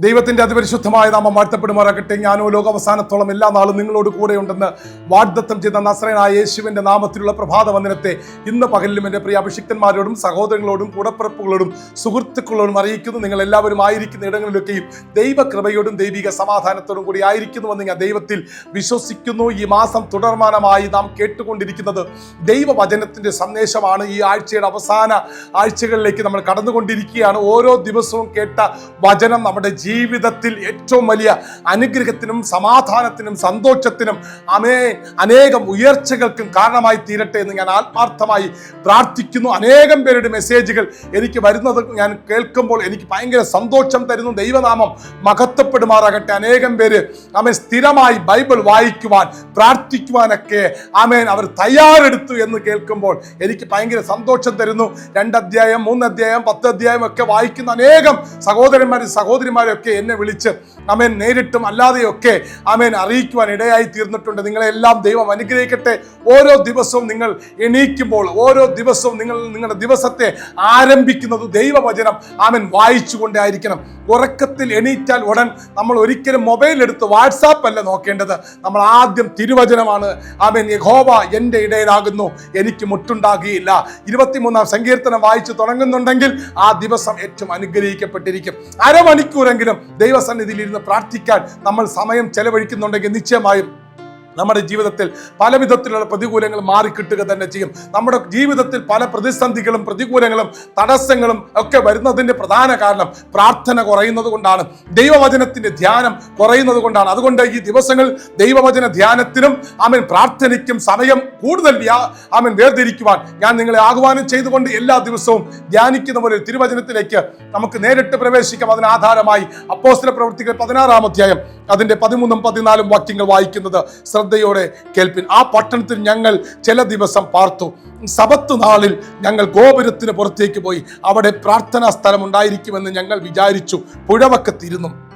ദൈവത്തിന്റെ അതിപരിശുദ്ധമായ നാമം വാഴ്ത്തപ്പെടുമാറാകട്ടെ. ഞാനോ ലോകാവസാനത്തോളം എല്ലാ നാളും നിങ്ങളോട് കൂടെയുണ്ടെന്ന് വാഗ്ദത്തം ചെയ്ത നസ്രനായ യേശുവിന്റെ നാമത്തിലുള്ള പ്രഭാത വന്ദനത്തെ ഇന്ന് പകലിലും എന്റെ പ്രിയ അഭിഷിക്തന്മാരോടും സഹോദരങ്ങളോടും കൂടപ്പിറപ്പുകളോടും സുഹൃത്തുക്കളോടും അറിയിക്കുന്നു. നിങ്ങൾ എല്ലാവരും ആയിരിക്കുന്ന ഇടങ്ങളിലൊക്കെയും ദൈവകൃപയോടും ദൈവിക സമാധാനത്തോടും കൂടി ആയിരിക്കുന്നുവെന്ന് ഞാൻ ദൈവത്തിൽ വിശ്വസിക്കുന്നു. ഈ മാസം തുടർമാനമായി നാം കേട്ടുകൊണ്ടിരിക്കുന്നത് ദൈവവചനത്തിന്റെ സന്ദേശമാണ്. ഈ ആഴ്ചയുടെ അവസാന ആഴ്ചകളിലേക്ക് നമ്മൾ കടന്നുകൊണ്ടിരിക്കുകയാണ്. ഓരോ ദിവസവും കേട്ട വചനം നമ്മുടെ ജീവിതത്തിൽ ഏറ്റവും വലിയ അനുഗ്രഹത്തിനും സമാധാനത്തിനും സന്തോഷത്തിനും അമേ അനേകം ഉയർച്ചകൾക്കും കാരണമായി തീരട്ടെ എന്ന് ഞാൻ ആത്മാർത്ഥമായി പ്രാർത്ഥിക്കുന്നു. അനേകം പേരുടെ മെസ്സേജുകൾ എനിക്ക് വരുന്നത് ഞാൻ കേൾക്കുമ്പോൾ എനിക്ക് ഭയങ്കര സന്തോഷം തരുന്നു. ദൈവനാമം മഹത്വപ്പെടുമാറാകട്ടെ. അനേകം പേര് ആമേൻ സ്ഥിരമായി ബൈബിൾ വായിക്കുവാൻ പ്രാർത്ഥിക്കുവാനൊക്കെ ആമേൻ. അവർ തയ്യാറെടുത്തു എന്ന് കേൾക്കുമ്പോൾ എനിക്ക് ഭയങ്കര സന്തോഷം തരുന്നു. രണ്ടധ്യായം മൂന്നധ്യായം പത്ത് അധ്യായം ഒക്കെ വായിക്കുന്ന അനേകം സഹോദരന്മാരും സഹോദരിമാരും ഒക്കെ എന്നെ വിളിച്ച് അമേൻ നേരിട്ടും അല്ലാതെയൊക്കെ അമേൻ അറിയിക്കുവാൻ ഇടയായി തീർന്നിട്ടുണ്ട്. നിങ്ങളെല്ലാം ദൈവം അനുഗ്രഹിക്കട്ടെ. ഓരോ ദിവസവും നിങ്ങൾ എണീക്കുമ്പോൾ ഓരോ ദിവസവും നിങ്ങൾ നിങ്ങളുടെ ദിവസത്തെ ആരംഭിക്കുന്നത് ദൈവവചനം ആമൻ വായിച്ചുകൊണ്ടായിരിക്കണം ഉറക്കത്തിൽ എണീറ്റാൽ ഉടൻ നമ്മൾ ഒരിക്കലും മൊബൈൽ എടുത്ത് വാട്സാപ്പ് അല്ല നോക്കേണ്ടത്. നമ്മൾ ആദ്യം തിരുവചനമാണ്. ആമൻ യഹോവ എന്റെ ഇടയിലാകുന്നു എനിക്ക് മുട്ടുണ്ടാകുകയില്ല. ഇരുപത്തിമൂന്നാം സങ്കീർത്തനം വായിച്ചു തുടങ്ങുന്നുണ്ടെങ്കിൽ ആ ദിവസം ഏറ്റവും അനുഗ്രഹിക്കപ്പെട്ടിരിക്കും. അരമണിക്കൂറെങ്കിലും ദൈവസന്നിധിയിൽ ഇരുന്ന് പ്രാർത്ഥിക്കാൻ നമ്മൾ സമയം ചെലവഴിക്കുന്നുണ്ടെങ്കിൽ നിശ്ചയമായും നമ്മുടെ ജീവിതത്തിൽ പല വിധത്തിലുള്ള പ്രതികൂലങ്ങൾ മാറിക്കിട്ടുക തന്നെ ചെയ്യും. നമ്മുടെ ജീവിതത്തിൽ പല പ്രതിസന്ധികളും പ്രതികൂലങ്ങളും തടസ്സങ്ങളും ഒക്കെ വരുന്നതിന്റെ പ്രധാന കാരണം പ്രാർത്ഥന കുറയുന്നത് കൊണ്ടാണ്. ദൈവവചനത്തിന്റെ ധ്യാനം കുറയുന്നത് കൊണ്ടാണ്. അതുകൊണ്ട് ഈ ദിവസങ്ങൾ ദൈവവചന ധ്യാനത്തിനും ആമൻ പ്രാർത്ഥനയ്ക്കും സമയം കൂടുതൽ ആമൻ വേർതിരിക്കുവാൻ ഞാൻ നിങ്ങളെ ആഹ്വാനം ചെയ്തുകൊണ്ട് എല്ലാ ദിവസവും ധ്യാനിക്കുന്ന പോലെ തിരുവചനത്തിലേക്ക് നമുക്ക് നേരിട്ട് പ്രവേശിക്കാം. അതിന് ആധാരമായി അപ്പോസ്തല പ്രവൃത്തികൾ പതിനാറാം അധ്യായം അതിന്റെ പതിമൂന്നും പതിനാലും വാക്യങ്ങൾ വായിക്കുന്നത് ശ്രദ്ധയോടെ കേൾപ്പിൻ. ആ പട്ടണത്തിൽ ഞങ്ങൾ ചില ദിവസം പാർത്തു. സബത്ത് നാളിൽ ഞങ്ങൾ ഗോപുരത്തിന് പുറത്തേക്ക് പോയി. അവിടെ പ്രാർത്ഥനാ സ്ഥലം ഉണ്ടായിരിക്കുമെന്ന് ഞങ്ങൾ വിചാരിച്ചു. പുഴവക്കത്തിരുന്നു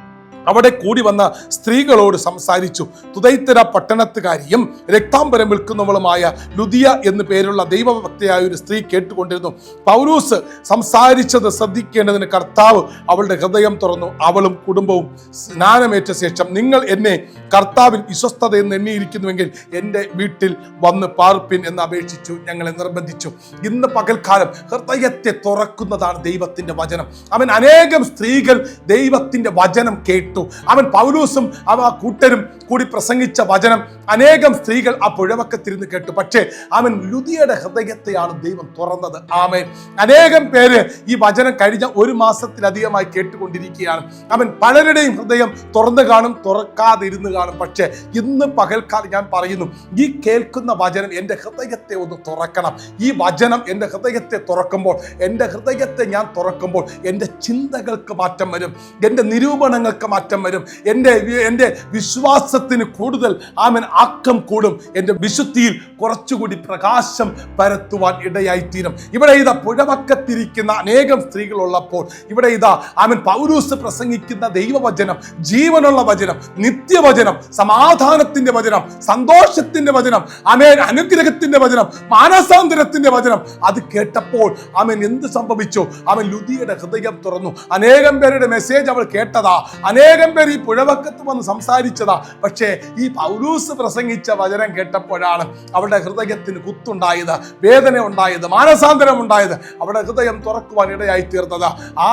അവിടെ കൂടി വന്ന സ്ത്രീകളോട് സംസാരിച്ചു. തുതൈത്തര പട്ടണത്തുകാരിയും രക്താംബരം വിൽക്കുന്നവളുമായ ലുദിയ എന്നു പേരുള്ള ദൈവഭക്തയായ ഒരു സ്ത്രീ കേട്ടുകൊണ്ടിരുന്നു. പൗരൂസ് സംസാരിച്ചത് ശ്രദ്ധിക്കേണ്ടതിന് കർത്താവ് അവളുടെ ഹൃദയം തുറന്നു. അവളും കുടുംബവും സ്നാനമേറ്റ ശേഷം നിങ്ങൾ എന്നെ കർത്താവിൽ വിശ്വസ്തത എന്ന് എണ്ണിയിരിക്കുന്നുവെങ്കിൽ എന്റെ വീട്ടിൽ വന്ന് പാർപ്പിൻ എന്ന് അപേക്ഷിച്ചു. ഞങ്ങളെ നിർബന്ധിച്ചു. ഇന്ന് പകൽക്കാലം ഹൃദയത്തെ തുറക്കുന്നതാണ് ദൈവത്തിന്റെ വചനം. അവൻ അനേകം സ്ത്രീകൾ ദൈവത്തിന്റെ വചനം കേട്ടു അവൻ പൗലൂസും അവ കൂട്ടരും കൂടി പ്രസംഗിച്ച വചനം അനേകം സ്ത്രീകൾ ആ പുഴവക്കത്തിരുന്ന് കേട്ടു. പക്ഷേ അവൻ ലുതിയുടെ ഹൃദയത്തെയാണ് ദൈവം തുറന്നത്. ആമേൻ. അനേകം പേര് ഈ വചനം കഴിഞ്ഞ ഒരു മാസത്തിലധികമായി കേട്ടുകൊണ്ടിരിക്കുകയാണ്. അവൻ പലരുടെയും ഹൃദയം തുറന്നു കാണും തുറക്കാതിരുന്ന് കാണും. പക്ഷേ ഇന്ന് പകൽക്കാലം ഞാൻ പറയുന്നു ഈ കേൾക്കുന്ന വചനം എന്റെ ഹൃദയത്തെ ഒന്ന് തുറക്കണം. ഈ വചനം എന്റെ ഹൃദയത്തെ തുറക്കുമ്പോൾ എന്റെ ഹൃദയത്തെ ഞാൻ തുറക്കുമ്പോൾ എന്റെ ചിന്തകൾക്ക് മാറ്റം വരും. എന്റെ നിരൂപണങ്ങൾക്ക് മാറ്റം വരും. എന്റെ എന്റെ വിശ്വാസത്തിന് കൂടുതൽ ആമൻ ആക്കം കൂടും. എന്റെ വിശുദ്ധിയിൽ കുറച്ചുകൂടി പ്രകാശം പരത്തുവാൻ ഇടയായിത്തീരും. ഇവിടെ ഇതാ പുഴവക്കത്തിരിക്കുന്ന അനേകം സ്ത്രീകളുള്ളപ്പോൾ ഇവിടെ ഇതാ ആമൻ പൗരൂസ് പ്രസംഗിക്കുന്ന ദൈവവചനം ജീവനുള്ള വചനം നിത്യവചനം സമാധാനത്തിന്റെ വചനം സന്തോഷത്തിന്റെ വചനം ആമേൻ അനുഗ്രഹത്തിന്റെ വചനം മാനസാന്തരത്തിന്റെ വചനം. അത് കേട്ടപ്പോൾ അവൻ എന്ത് സംഭവിച്ചു? അവൻ ലുതിയുടെ ഹൃദയം തുറന്നു. അനേകം പേരുടെ മെസ്സേജ് അവൾ കേട്ടതാ. അനേകം പേർ ഈ പുഴവക്കത്ത് വന്ന് സംസാരിച്ചതാ. പക്ഷേ ഈ പൗലൂസ് പ്രസംഗിച്ച വചനം കേട്ടപ്പോഴാണ് അവരുടെ ഹൃദയത്തിന് കുത്തുണ്ടായത് വേദന ഉണ്ടായത് മാനസാന്തരം ഉണ്ടായത്. അവരുടെ ഹൃദയം തുറക്കുവാൻ ഇടയായി തീർന്നത് ആ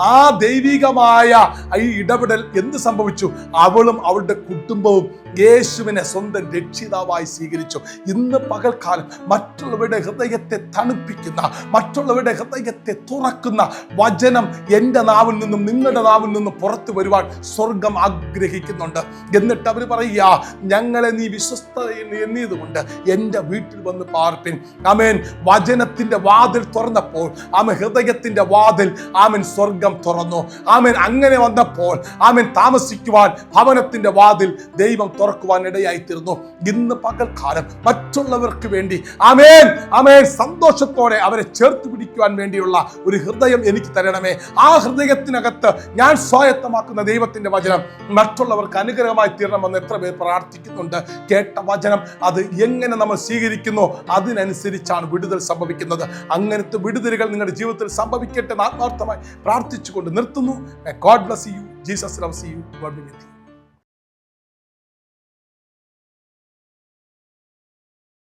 ആ ദൈവികമായ ഈ ഇടപെടൽ എന്ത് സംഭവിച്ചു? അവളും അവളുടെ കുടുംബവും യേശുവിനെ സ്വന്തം രക്ഷിതാവായി സ്വീകരിച്ചു. ഇന്ന് പകൽക്കാലം മറ്റുള്ളവരുടെ ഹൃദയത്തെ തണുപ്പിക്കുന്ന മറ്റുള്ളവരുടെ ഹൃദയത്തെ തുറക്കുന്ന വചനം എന്റെ നാവിൽ നിന്നും നിങ്ങളുടെ നാവിൽ നിന്നും പുറത്തു വരുവാൻ സ്വർഗം ആഗ്രഹിക്കുന്നുണ്ട്. എന്നിട്ട് അവർ പറയുക ഞങ്ങളെ നീ വിശ്വസ്തയിൽ എന്നതുകൊണ്ട് എന്റെ വീട്ടിൽ വന്ന് പാർപ്പിൻ. ആമേൻ. വചനത്തിന്റെ വാതിൽ തുറന്നപ്പോൾ ആമൻ ഹൃദയത്തിന്റെ വാതിൽ ആമൻ സ്വർഗം തുറന്നു. ആമൻ അങ്ങനെ വന്നപ്പോൾ ആമൻ താമസിക്കുവാൻ ഭവനത്തിന്റെ വാതിൽ ദൈവം തുറക്കുവാൻ ഇടയായിത്തീരുന്നു ഇന്ന് പകൽക്കാലം മറ്റുള്ളവർക്ക് വേണ്ടി ആമേൻ ആമേൻ സന്തോഷത്തോടെ അവരെ ചേർത്ത് പിടിക്കുവാൻ വേണ്ടിയുള്ള ഒരു ഹൃദയം എനിക്ക് തരണമേ. ആ ഹൃദയത്തിനകത്ത് ഞാൻ സ്വായത്തമാക്കുന്ന ദൈവ ദൈവത്തിന്റെ വചനം മറ്റുള്ളവർക്ക് അനുഗ്രഹമായി തീരണമെന്ന് എത്ര പേർ പ്രാർത്ഥിക്കുന്നുണ്ട്. കേട്ട വചനം അത് എങ്ങനെ നമ്മൾ സ്വീകരിക്കുന്നു? അതിനനുസരിച്ചാണ് വിടുതൽ സംഭവിക്കുന്നത്. അങ്ങനത്തെ വിടുതലുകൾ നിങ്ങളുടെ ജീവിതത്തിൽ സംഭവിക്കട്ടെ എന്ന് ആത്മാർത്ഥമായി പ്രാർത്ഥിച്ചുകൊണ്ട് നിർത്തുന്നു. God bless you Jesus loves you God be with you